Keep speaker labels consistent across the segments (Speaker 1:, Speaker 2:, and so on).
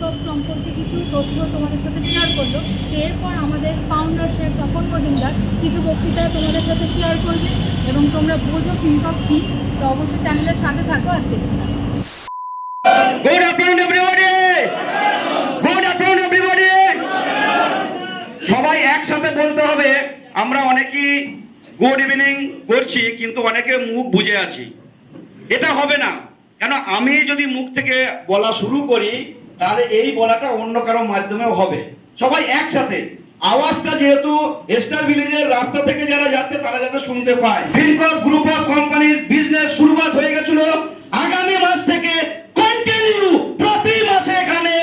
Speaker 1: ফিনকপ সম্পর্কে কিছু তথ্য তোমাদের সাথে শেয়ার করল তো এরপর আমাদের ফাউন্ডার শেখ তপন মজুমদার কিছু বক্তৃতা তোমাদের সাথে শেয়ার করবে এবং তোমরা বোঝো ফিনকপ কী তো অবশ্যই চ্যানেলের সাথে থাকো আর দেখতে থাকো
Speaker 2: Good afternoon, everybody. Good afternoon, everybody. সবাই একসাথে বলতে হবে আমরা অনেকেই গুড ইভিনিং করছি কিন্তু অনেকে মুখ বুঝে আছি এটা হবে না কেন আমি যদি মুখ থেকে বলা শুরু করি তাহলে এই বলাটা অন্য কারও মাধ্যমেও হবে। সবাই একসাথে। আওয়াজটা যেহেতু স্টার ভিলেজের রাস্তা থেকে যারা যাচ্ছে, তারা যাতে শুনতে পায়। ফিনকপ গ্রুপ অফ কোম্পানির বিজনেস শুরুবাত হয়ে গেছিল। আগামী মাস থেকে কন্টিনিউ প্রতি মাসে এখানে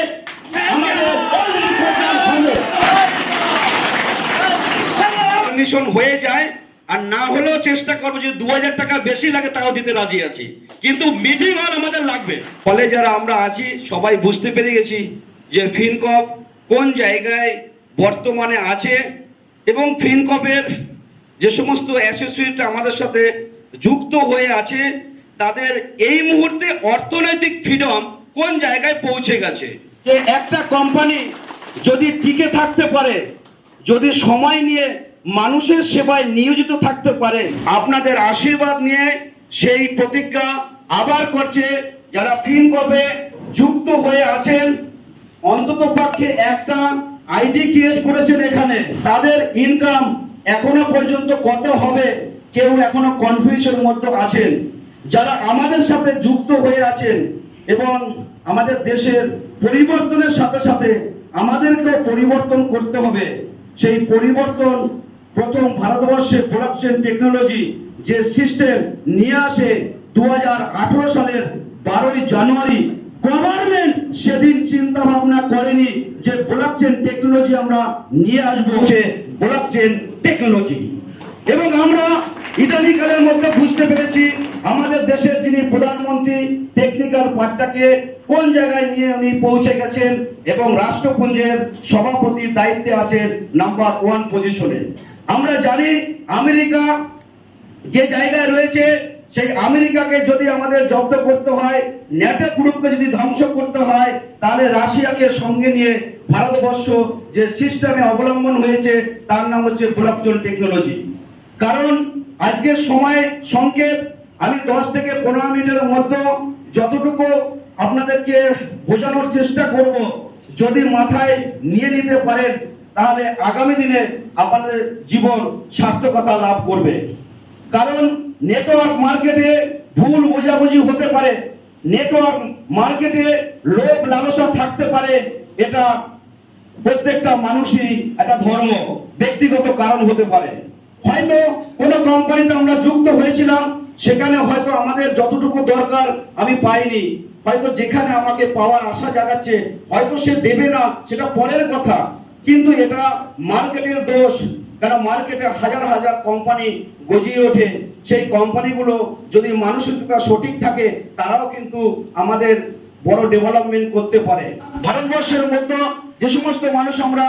Speaker 2: হয়ে যায়। আর না হলেও চেষ্টা করব যে দু টাকা বেশি লাগে, তাও দিতে রাজি আছি। কিন্তু মিনিমাম আমাদের লাগবে। ফলে যারা আমরা আছি, সবাই বুঝতে পেরে গেছি যে ফিনকপ কোন জায়গায় বর্তমানে আছে এবং ফিনকপের যে সমস্ত অ্যাসোসিয়েট আমাদের সাথে যুক্ত হয়ে আছে, তাদের এই মুহূর্তে অর্থনৈতিক ফ্রিডম কোন জায়গায় পৌঁছে গেছে? যে একটা কোম্পানি যদি টিকে থাকতে পারে, যদি সময় নিয়ে মানুষের সেবায় নিয়োজিত থাকতে পারে। আপনাদের আশীর্বাদ নিয়ে সেই প্রতিজ্ঞা আবার করছে যারা ফিনকপে যুক্ত হয়ে আছেন। অন্তত পক্ষে একটা আইডি ক্রিয়েট করেছেন এখানে। তাদের ইনকাম এখনও পর্যন্ত কত হবে, কেউ এখনও কনফিউশনের মধ্যে আছেন। যারা আমাদের সাথে যুক্ত হয়ে আছেন এবং আমাদের দেশের পরিবর্তনের সাথে সাথে আমাদেরকেও পরিবর্তন করতে হবে, সেই পরিবর্তন প্রথম ভারতবর্ষে প্রোডাকশন টেকনোলজি যে সিস্টেম নিয়ে আসে দু হাজার আঠারো সালের বারোই জানুয়ারি গভর্নমেন্ট সেদিন চিন্তা ভাবনা করেনি যে ব্লকচেন টেকনোলজি আমরা নিয়ে আসব। সে ব্লকচেন টেকনোলজি এবং আমরা ইতালিকালের মধ্যে বুঝতে পেরেছি আমাদের দেশের যিনি প্রধানমন্ত্রী টেকনিক্যাল পার্টটাকে কোন জায়গায় নিয়ে উনি পৌঁছে গেছেন এবং রাষ্ট্রপুঞ্জের সভাপতির দায়িত্বে আছেন নাম্বার ওয়ান পজিশনে আমরা জানি আমেরিকা যে জায়গায় রয়েছে, সেই আমেরিকাকে যদি আমাদের জব্দ করতে হয়, ন্যাটো গ্রুপকে যদি ধ্বংস করতে হয়, তাহলে রাশিয়াকে সঙ্গে নিয়ে ভারতবর্ষ যে সিস্টেমে অবলম্বন হয়েছে, তার নাম হচ্ছে ব্লকচেন টেকনোলজি কারণ আজকের সময় সংক্ষেপ আমি দশ থেকে পনেরো মিনিটের মধ্যে যতটুকু আপনাদেরকে বোঝানোর চেষ্টা করব, যদি মাথায় নিয়ে নিতে পারেন, তাহলে আগামী দিনে আপনাদের জীবন সার্থকতা লাভ করবে। কারণ নেটওয়ার্ক মার্কেটে ভুল বোঝাবুঝি হতে পারে নেটওয়ার্ক মার্কেটে লোভ লালসা থাকতে পারে, এটা প্রত্যেকটা মানুষই একটা ধর্ম, ব্যক্তিগত কারণ হতে পারে। হয়তো কোনো কোম্পানিতে আমরা যুক্ত হয়েছিলাম, সেখানে হয়তো আমাদের যতটুকু দরকার আমি পাইনি। হয়তো যেখানে আমাকে পাওয়ার আশা জাগাচ্ছে, হয়তো সে দেবে না, সেটা পরের কথা। কিন্তু এটা মার্কেটের দোষ কারণ মার্কেটে হাজার হাজার কোম্পানি গজিয়ে ওঠে। সেই কোম্পানিগুলো যদি মানসিকতা সঠিক থাকে, তারাও কিন্তু আমাদের বড় ডেভেলপমেন্ট করতে পারে। ভারতবর্ষের মধ্যে যে সমস্ত মানুষ আমরা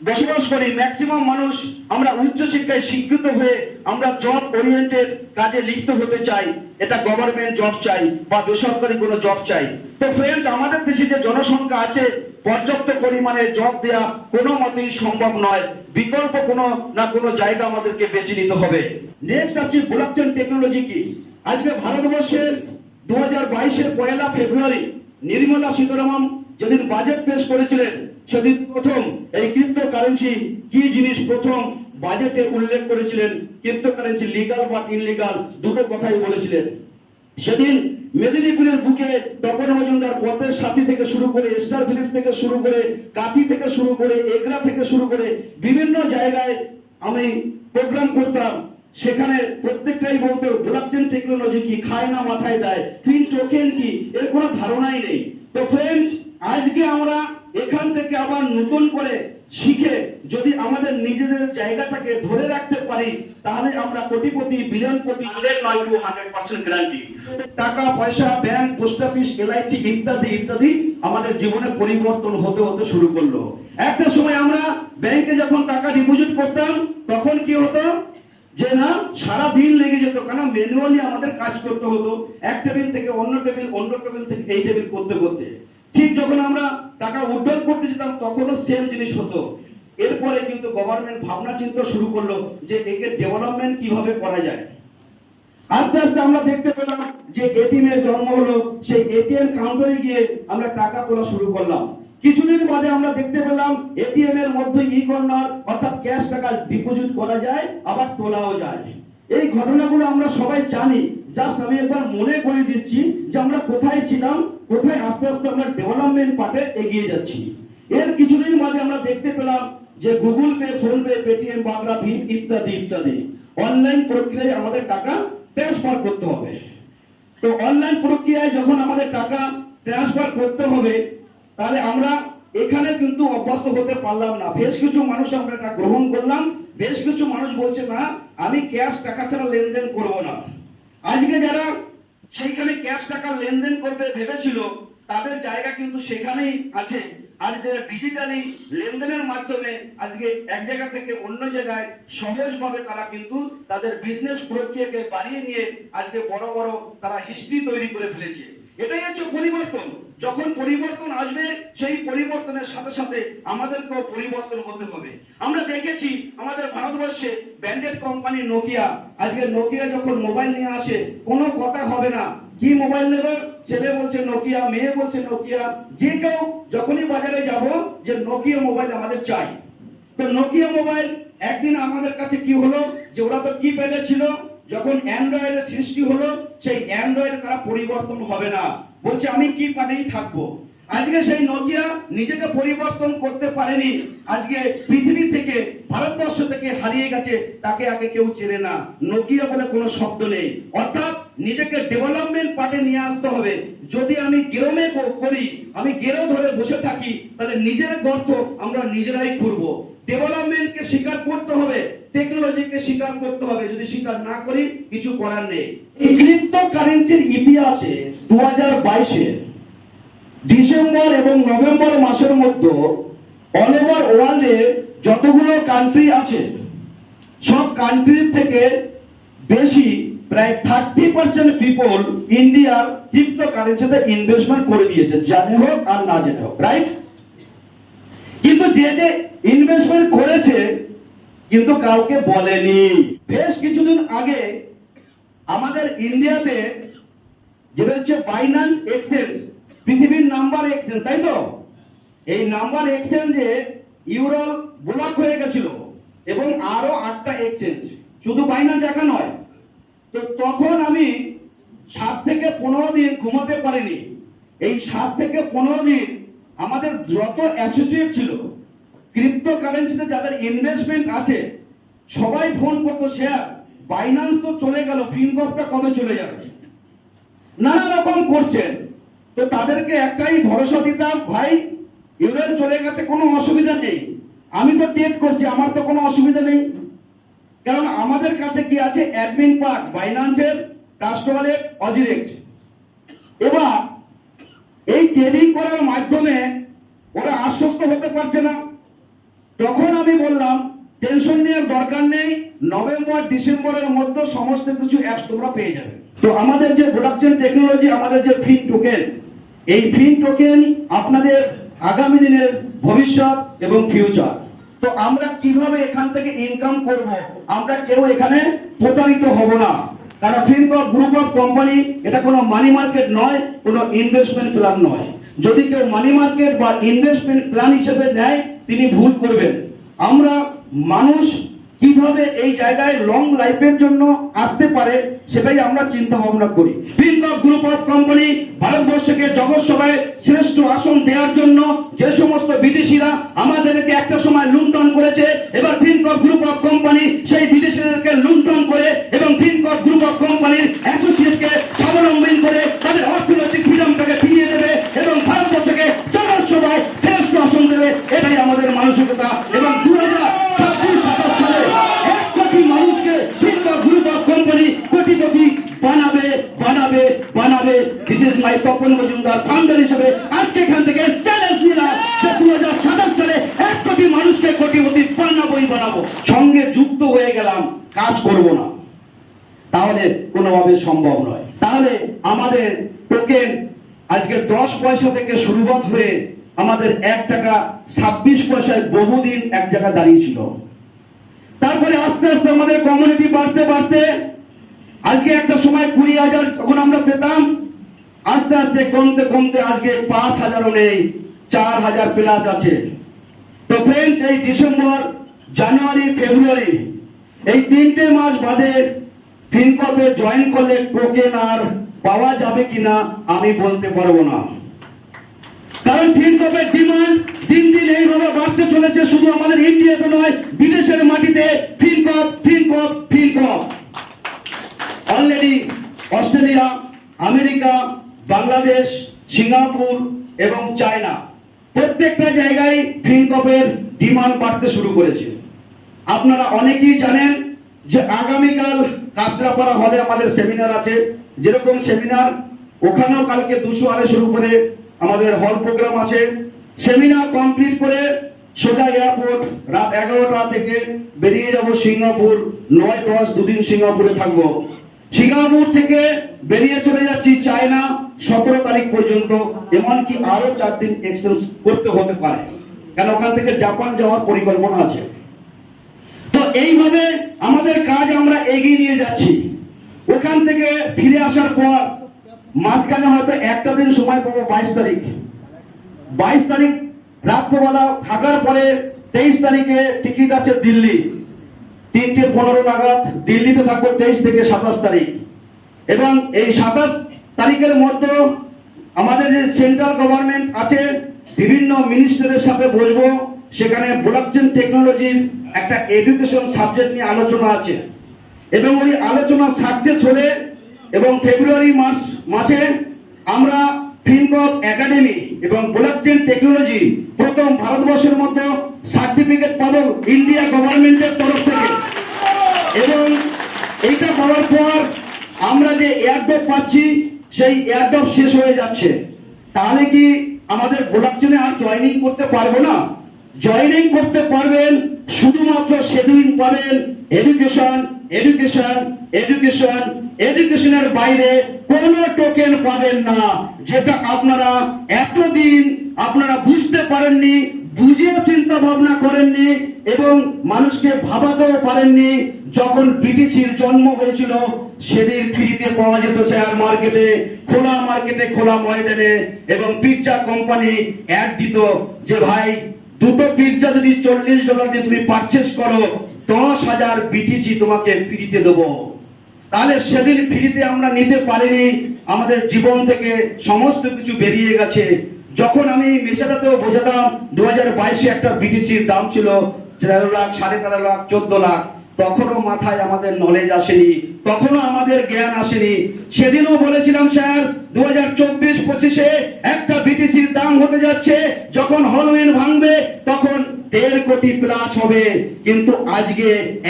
Speaker 2: বসবাস করি ম্যাক্সিমাম মানুষ আমরা উচ্চশিক্ষায় শিক্ষিত হয়ে আমরা জব ওরিয়েন্টেড কাজে লিপ্ত হতে চাই। এটা গভর্নমেন্ট জব চাই বা বেসরকারি কোনো জব চাই। তো ফ্রেন্ডস আমাদের দেশে যে জনসংখ্যা আছে, পর্যাপ্ত পরিমাণে জব দেওয়া কোনো মতেই সম্ভব নয়। বিকল্প কোনো না কোনো জায়গা আমাদেরকে বেছে নিতে হবে। নেক্সট আছে ব্লকচেন টেকনোলজি কি? আজকে ভারতবর্ষের দু হাজার বাইশের পয়লা ফেব্রুয়ারি নির্মলা সীতারামন যেদিন বাজেট পেশ করেছিলেন সেদিন প্রথম, এই ক্রিপ্টো কারেন্সি কি জিনিস প্রথম বাজেটে উল্লেখ করেছিলেন? ক্রিপ্টো কারেন্সি লিগাল বা ইনলিগাল দুটো কথাই বলেছিলেন। সেদিন মেদিনীপুরের বুকে তপন মজুমদার পথের সাথী থেকে শুরু করে স্টার ভিলেজ থেকে শুরু করে কাথি থেকে শুরু করে এগরা থেকে শুরু করে বিভিন্ন জায়গায় আমি প্রোগ্রাম করতাম। সেখানে প্রত্যেকটাই বলতো ব্লকচেন টেকনোলজি কি? খায় না মাথায় দেয়। ফিন টোকেন কি? এর কোনো ধারণাই নেই। তো ফ্রেন্ডস আজকে আমরা এখান থেকে আবার নতুন করে শিখে যদি আমাদের নিজেদের জায়গাটাকে ধরে রাখতে পারি, তাহলে আমরা কোটিপতি বিলিয়নপতি হান্ড্রেড নয় টু হান্ড্রেড পার্সেন্ট গ্যারান্টি টাকা, পয়সা ব্যাংক পোস্ট অফিস এলআইসি ইত্যাদি ইত্যাদি আমাদের জীবনে পরিবর্তন হতে হতে শুরু করল। একটা সময় আমরা ব্যাংকে যখন টাকা ডিপোজিট করতাম, তখন কি হতো? যে না, সারা দিন লেগে যেত কারণ ম্যানুয়ালি আমাদের কাজ করতে হতো। এক টেবিল থেকে অন্য টেবিল অন্য টেবিল থেকে এই টেবিল করতে করতে। ঠিক যখন আমরা টাকা উড্ডল করতে যেতাম, তখনও সেম জিনিস হতো। এরপরে কিন্তু গভর্নমেন্ট ভাবনা চিন্তা শুরু করল যে একে ডেভেলপমেন্ট কীভাবে করা যায়। আস্তে আস্তে আমরা দেখতে পেলাম যে এটিএম এর জন্ম হলো, সেই এটিএম কাউন্টারে গিয়ে আমরা টাকা তোলা শুরু করলাম। কিছুদিন বাদে আমরা দেখতে পেলাম এটিএম এর মধ্যে ই কর্নার, অর্থাৎ ক্যাশ টাকা ডিপোজিট করা যায়, আবার তোলাও যায়। এই ঘটনাগুলো আমরা সবাই জানি। জাস্ট আমি একবার মনে করে দিচ্ছি যে আমরা কোথায় ছিলাম, কোথায় আস্তে আস্তে আমরা ডেভেলপমেন্ট পার্টে এগিয়ে যাচ্ছি। এর কিছুদিন বাদে আমরা দেখতে পেলাম যে Google pay PhonePe Paytm বাগরা, ভীম ইত্যাদি ইত্যাদি। অনলাইন প্রক্রিয়ায় আমাদের টাকা ট্রান্সফার করতে হবে। তো অনলাইন প্রক্রিয়ায় যখন আমাদের টাকা ট্রান্সফার করতে হবে, তাহলে আমরা এখানে কিন্তু অভ্যস্ত হতে পারলাম না। বেশ কিছু মানুষ আমরা এটা গ্রহণ করলাম। বেশ কিছু মানুষ বলছে, না, আমি ক্যাশ টাকা ছাড়া লেনদেন করব না। আজকে যারা সেইখানে ক্যাশ টাকা লেনদেন করবে ভেবেছিল, তাদের জায়গা কিন্তু সেখানেই আছে। আর যারা ডিজিটালি লেনদেনের মাধ্যমে আজকে এক জায়গা থেকে অন্য জায়গায় সহজভাবে তারা কিন্তু তাদের বিজনেস প্রক্রিয়াকে বাড়িয়ে নিয়ে আজকে বড় বড় তারা হিস্ট্রি তৈরি করে ফেলেছে। এটাই হচ্ছে পরিবর্তন। যখন পরিবর্তন আসবে, সেই পরিবর্তনের সাথে সাথে আমাদেরকেও পরিবর্তন হতে হবে। আমরা দেখেছি আমাদের ভারতবর্ষে ব্র্যান্ডেড কোম্পানি নোকিয়া। আজকে নোকিয়া যখন মোবাইল নিয়ে আসে, কোনো কথা হবে না। কি মোবাইল নেবে? ছেলে বলছে নোকিয়া, মেয়ে বলছে নোকিয়া। যে কেউ যখনই বাজারে যাব, যে নোকিয়া মোবাইল আমাদের চাই। তো নোকিয়া মোবাইল একদিন আমাদের কাছে কি হলো? যে ওরা তো কি প্যাডে ছিল যখন অ্যান্ড্রয়েডের সৃষ্টি হলো, সেই অ্যান্ড্রয়েড তারা পরিবর্তন হবে না। বলছে, আমি কি প্যাডেই থাকব? আজকে সেই নোকিয়া নিজেকে পরিবর্তন করতে পারেনি। আজকে পৃথিবী থেকে, ভারতবর্ষ থেকে হারিয়ে গেছে, তাকে আগে কেউ চেনে না। নোকিয়া বলে কোনো শব্দ নেই। অর্থাৎ নিজেকে ডেভেলপমেন্ট পার্টে নিয়ে আসতে হবে। যদি আমি গেরমে করি, আমি গেরো ধরে বসে থাকি, তাহলে নিজের গর্ত আমরা নিজেরাই খুঁড়বো। ডেভেলপমেন্টকে স্বীকার করতে হবে। টেকনোলজিকে স্বীকার করতে হবে। যদি স্বীকার না করি, কিছু করার নেই। ক্রিপ্টো কারেন্সির ইতিহাসে দু হাজার বাইশে ডিসেম্বর এবং নভেম্বর মাসের মধ্যে অল ওভার ওয়ার্ল্ডে যতগুলো কান্ট্রি আছে, সব কান্ট্রির থেকে বেশি, প্রায় থার্টি পার্সেন্ট পিপল ইন্ডিয়ার ক্রিপ্টো কারেন্সিতে ইনভেস্টমেন্ট করে দিয়েছে জানে হোক আর না জেনে হোক রাইট কিন্তু যে যে ইনভেস্টমেন্ট করেছে কিন্তু কাউকে বলেনি। বেশ কিছুদিন আগে আমাদের ইন্ডিয়াতে যেটা হচ্ছে বাইন্যান্স এক্সচেঞ্জ পৃথিবীর নাম্বার এক্সচেঞ্জ তাই তো? এই নাম্বার এক্সচেঞ্জে ইউরোল ব্লক হয়ে গেছিল এবং আরও আটটা এক্সচেঞ্জ শুধু বাইন্যান্স একা নয়, তো তখন আমি সাত থেকে পনেরো দিন ঘুমাতে পারিনি। এই সাত থেকে পনেরো দিন আমাদের যত অ্যাসোসিয়েট ছিল ক্রিপ্টো কারেন্সিতে যাদের ইনভেস্টমেন্ট আছে, সবাই ফোন করতো শেয়ার বাইন্যান্স তো চলে গেল ফিনকপটা কবে চলে যাবে? নানা রকম করছেন তো তাদেরকে একটাই ভরসা দিতাম, ভাই ইউরেন চলে গেছে, কোনো অসুবিধা নেই। আমি তো টেট করছি, আমার তো কোনো অসুবিধা নেই। কারণ আমাদের কাছে কি আছে? অ্যাডমিন পার্ট বাইন্যান্সের কাস্টমারের অজিরেক্ট এবার, এই ট্রেডিং করার মাধ্যমে ওরা আশ্বস্ত হতে পারছে না। তখন আমি বললাম টেনশন নেওয়ার দরকার নেই নভেম্বর ডিসেম্বরের মধ্যে সমস্ত কিছু অ্যাপস তোমরা পেয়ে যাবে। তো আমাদের যে ব্লকচেন টেকনোলজি আমাদের যে ফিন টোকেন এই ফিন টোকেন আপনাদের আগামী দিনের ভবিষ্যৎ এবং ফিউচার তো আমরা কীভাবে এখান থেকে ইনকাম করব? আমরা কেউ এখানে প্রতারিত হব না। কারণ ফিনকপ গ্রুপ অফ কোম্পানি এটা কোনো মানি মার্কেট নয়, কোনো ইনভেস্টমেন্ট প্ল্যান নয়। যদি কেউ মানি মার্কেট বা ইনভেস্টমেন্ট প্ল্যান হিসেবে নেয়, তিনি ভুল করবেন। আমরা মানুষ কীভাবে এই জায়গায় লং লাইফের জন্য আসতে পারে, সেটাই আমরা চিন্তা ভাবনা করি ফিনকপ গ্রুপ অফ কোম্পানি ভারতবর্ষকে জগৎ সভায় শ্রেষ্ঠ আসন দেওয়ার জন্য যে সমস্ত বিদেশিরা আমাদেরকে একটা সময় লুণ্ঠন করেছে, এবার ফিনকপ গ্রুপ অফ কোম্পানি সেই বিদেশিদেরকে লুণ্ঠন করে এবং ফিনকপ গ্রুপ অফ কোম্পানির অ্যাসোসিয়েটকে স্বাবলম্বী করে তাদের অর্থনৈতিক ফ্রিডমটাকে ফিরিয়ে দেবে। এবং ভারতবর্ষকে জগৎ সভায় শ্রেষ্ঠ আসন দেবে, এটাই আমাদের মানসিকতা। এবং দু সালে এক কোটি মানুষকে কোম্পানি কোটিপতি বানাবে বানাবে বানাবে। মাই তপন মজুমদার হিসেবে আজকে এখান থেকে চ্যালেঞ্জ নিলাম যে দু হাজার সাতাশ সালে এক কোটি মানুষকে কোটিপতি বানাবোই বানাবো। সঙ্গে যুক্ত হয়ে গেলাম, কাজ করব না। তাহলে কোনোভাবে সম্ভব নয়। তাহলে আমাদের টোকেন আজকে দশ পয়সা থেকে শুরুবাত হয়ে আমাদের এক টাকা ছাব্বিশ পয়সায় বহুদিন এক জায়গায় দাঁড়িয়েছিল। তারপরে আস্তে আস্তে আমাদের কমিউনিটি বাড়তে বাড়তে আজকে একটা সময় কুড়ি হাজার যখন আমরা পেতাম। আস্তে আস্তে কমতে কমতে আজকে পাঁচ হাজারও নেই, চার হাজার প্লাস আছে। তো ফ্রেন্ডস এই ডিসেম্বর, জানুয়ারি, ফেব্রুয়ারি, এই তিনটে মাস বাদে ফিনকপে জয়েন করলে টোকেন আর পাওয়া যাবে কিনা আমি বলতে পারব না। কারণ ফিনকপের ডিমান্ড দিন দিন এইভাবে বাড়তে চলেছে, শুধু আমাদের ইন্ডিয়াতে নয়, বিদেশের মাটিতে। Fincop Fincop Fincop already Australia, America, Bangladesh, Singapore এবং চায়না প্রত্যেকটা জায়গায় ফিনকপের ডিমান্ড বাড়তে শুরু করেছে। আপনারা অনেকেই জানেন যে আগামীকাল কাঁচরাপাড়া হলে আমাদের সেমিনার আছে। যেরকম সেমিনার, ওখানেও কালকে দুশো আড়াইশোর উপরে আমাদের হল প্রোগ্রাম আছে। সেমিনার কমপ্লিট করে সোজা এয়ারপোর্ট রাত এগারোটা থেকে বেরিয়ে যাব সিঙ্গাপুর, নয় দশ দুদিন সিঙ্গাপুরে থাকব। সিঙ্গাপুর থেকে বেরিয়ে চলে যাচ্ছি চায়না সতেরো তারিখ পর্যন্ত, এমনকি আরও চার দিন এক্সটেন্স করতে হতে পারে। কেন? ওখান থেকে জাপান যাওয়ার পরিকল্পনা আছে। তো এইভাবে আমাদের কাজ আমরা এগিয়ে নিয়ে যাচ্ছি। ওখান থেকে ফিরে আসার পর, মাঝখানে হয়তো একটা দিন সময় পাবো বাইশ তারিখ। বাইশ তারিখ রাত্রবেলা থাকার পরে তেইশ তারিখে টিকিট আছে দিল্লি। তিনটে পনেরো নাগাদ দিল্লিতে থাকব তেইশ থেকে সাতাশ তারিখ। এবং এই সাতাশ তারিখের মধ্যে আমাদের যে সেন্ট্রাল গভর্নমেন্ট আছে, বিভিন্ন মিনিস্টারের সাথে বসবো। সেখানে ব্লকচেন টেকনোলজির একটা এডুকেশন সাবজেক্ট নিয়ে আলোচনা আছে। এবং ওই আলোচনা সাকসেস হলে এবং ফেব্রুয়ারি মাস, মাসে আমরা ফিনকপ একাডেমি এবং ব্লকচেন টেকনোলজি প্রথম ভারতবর্ষের মতো সার্টিফিকেট পাবো ইন্ডিয়া গভর্নমেন্টের তরফ থেকে। এবং এইটা পাওয়ার পর আমরা যে এয়ারড্রপ পাচ্ছি, সেই এয়ারড্রপ শেষ হয়ে যাচ্ছে। তাহলে কি আমাদের প্রোডাকশনে আর জয়েনিং করতে পারব না? জয়েনিং করতে পারবেন, শুধুমাত্র সেদিন পাবেন এডুকেশন এডুকেশন এডুকেশন এডুকেশনের বাইরে কোনো টোকেন পাবেন না। যেটা আপনারা এতদিন আপনারা বুঝতে পারেননি, বুঝেও চিন্তা ভাবনা করেননি এবং মানুষকে ভাবাতেও পারেননি যখন বিটিসির জন্ম হয়েছিল, সেদিন ফ্রিতে পাওয়া যেত শেয়ার মার্কেটে খোলা মার্কেটে খোলা ময়দানে এবং পিৎজা কোম্পানি অ্যাড দিত যে, ভাই দুটো পিৎজা যদি চল্লিশ ডলার দিয়ে তুমি পারচেস করো, দশ হাজার বিটিসি তোমাকে ফ্রিতে দেবো। তাহলে সেদিন ফ্রিতে আমরা নিতে পারিনি, আমাদের জীবন থেকে সমস্ত কিছু বেরিয়ে গেছে। যখন আমি মেশাটাতেও বোঝাতাম দু হাজার বাইশে একটা বিটিসির দাম ছিল তেরো লাখ, সাড়ে তেরো লাখ, চোদ্দ লাখ। তখনও মাথায় আমাদের নলেজ আসেনি তখনও আমাদের জ্ঞান আসেনি। সেদিনও বলেছিলাম, স্যার দু হাজার চব্বিশ পঁচিশে একটা বিটিসির দাম হতে যাচ্ছে। যখন হলওয়েন ভাঙবে, তখন দেড় কোটি প্লাস হবে, কিন্তু আজকে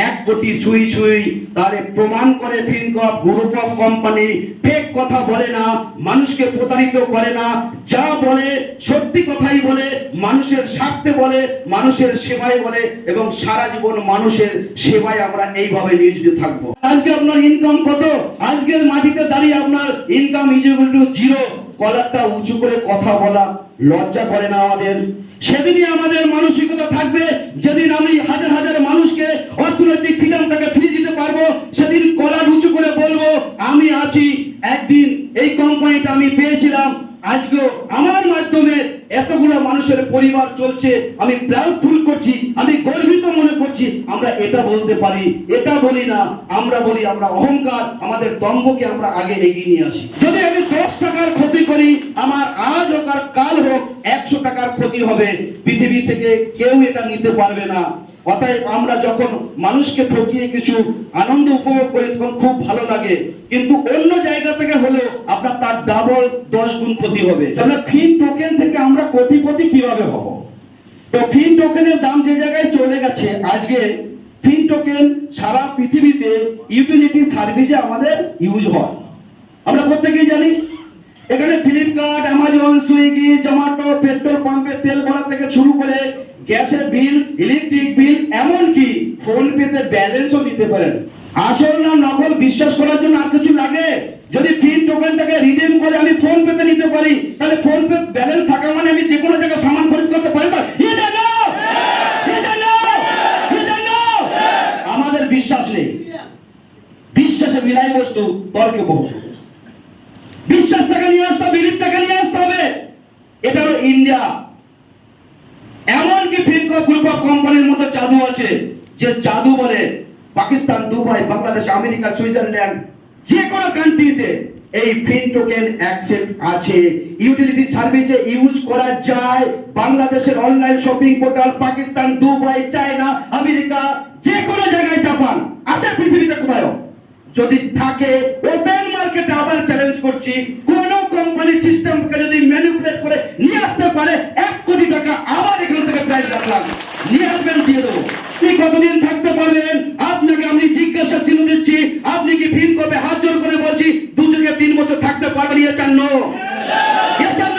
Speaker 2: এক কোটি সুই সুই তাহলে প্রমাণ করে Fincop group of company fake কথা বলে না, মানুষকে প্রতারিত করে না, যা বলে, সত্যি কথাই বলে, মানুষের স্বার্থে বলে, মানুষের সেবায় বলে, এবং সারা জীবন মানুষের সেবায় আমরা এইভাবে নিয়োজিত থাকব। আজকে আপনার ইনকাম কত? আজকের মাটিতে দাঁড়িয়ে আপনার ইনকাম ইজিবল টু জিরো কলারটা উঁচু করে কথা বলা, লজ্জা করে না আমাদের। সেদিনই আমাদের মানসিকতা থাকবে। যেদিন আমি হাজার হাজার মানুষকে অর্থনৈতিক ফ্রিডমটাকে ফিরে দিতে পারব, সেদিন কলা উঁচু করে বলব, আমি আছি, একদিন এই কোম্পানিটা আমি পেয়েছিলাম। আজকে আমার মাধ্যমে এতগুলো মানুষের পরিবার চলছে। আমি প্রাউড ফুল করছি, আমি গর্বিত মনে করছি, আমরা এটা বলতে পারি, এটা বলি না, আমরা বলি আমরা অহংকার, আমাদের দম্ভকে আমরা আগে এগিয়ে নিয়ে আসি। যদি আমি দশ টাকার ক্ষতি করি, আমার আজ হোক আর কাল হোক, একশো টাকার ক্ষতি হবে। পৃথিবী থেকে কেউ এটা নিতে পারবে না। অতএব আমরা যখন মানুষকে ঠকিয়ে কিছু আনন্দ উপভোগ করি, তখন খুব ভালো লাগে। কিন্তু অন্য জায়গা থেকে হলেও আপনার তার ডাবল দশ গুণ ক্ষতি হবে। তাহলে ফিন টোকেন থেকে আমরা কোটিপতি কীভাবে হব? তো ফিন টোকেনের দাম যে জায়গায় চলে গেছে, আজকে ফিন টোকেন সারা পৃথিবীতে ইউটিলিটি সার্ভিসে আমাদের ইউজ হয়। আমরা প্রত্যেকেই জানি, এখানে Flipkart Amazon Swiggy Zomato petrol পাম্পে তেল ভরা থেকে শুরু করে গ্যাসের বিল ইলেকট্রিক বিল এমনকি ফোন পেতে ব্যালেন্সও দিতে পারেন। আসল না নকল বিশ্বাস করার জন্য আর কিছু লাগে? যদি ফিন টোকেনটাকে রিডিম করে আমি ফোন পেতে নিতে পারি, তাহলে ফোন পে ব্যালেন্স থাকা মানে আমি যে কোনো জায়গায় সামান খরিদ করতে পারি তো? আমাদের বিশ্বাস নেই। বিশ্বাসে মিলাই বস্তু, তর্কে বহু। বিশ্বাসটাকে নিয়ে আসতে হবে বিলিপটাকে নিয়ে আসতে হবে। এটা হলো ইন্ডিয়া এমনকি ফিনকো গ্রুপ অফ কোম্পানির মতো জাদু আছে, যে জাদু বলে Pakistan, Dubai, Bangladesh, America, Switzerland যে কোনো কান্ট্রিতে এই ফিন টোকেন অ্যাকসেপ্ট আছে। ইউটিলিটি সার্ভিসে ইউজ করা যায়। বাংলাদেশের online shopping portal Pakistan, Dubai, China, America যে কোনো জায়গায় জাপান আছে আচ্ছা, পৃথিবীতে কোথায় যদি থাকে ওপেন মার্কেটে আবার চ্যালেঞ্জ করছি। কোন কোম্পানি সিস্টেমকে যদি ম্যানিপুলেট করে নিয়ে আসতে পারে, এক কোটি টাকা আবার এখান থেকে প্রাইস রাখলাম নিয়ে আসবেন, দিয়ে দেবো। যতদিন থাকতে পারবেন, আপনাকে আমি জিজ্ঞাসা চিহ্ন দিচ্ছি, আপনি কি ভিন কবে হাত জোর করে বলছি, দুজনকে তিন বছর থাকতে পারবেন ইয়ে চান্ন ইয়ে চান্ন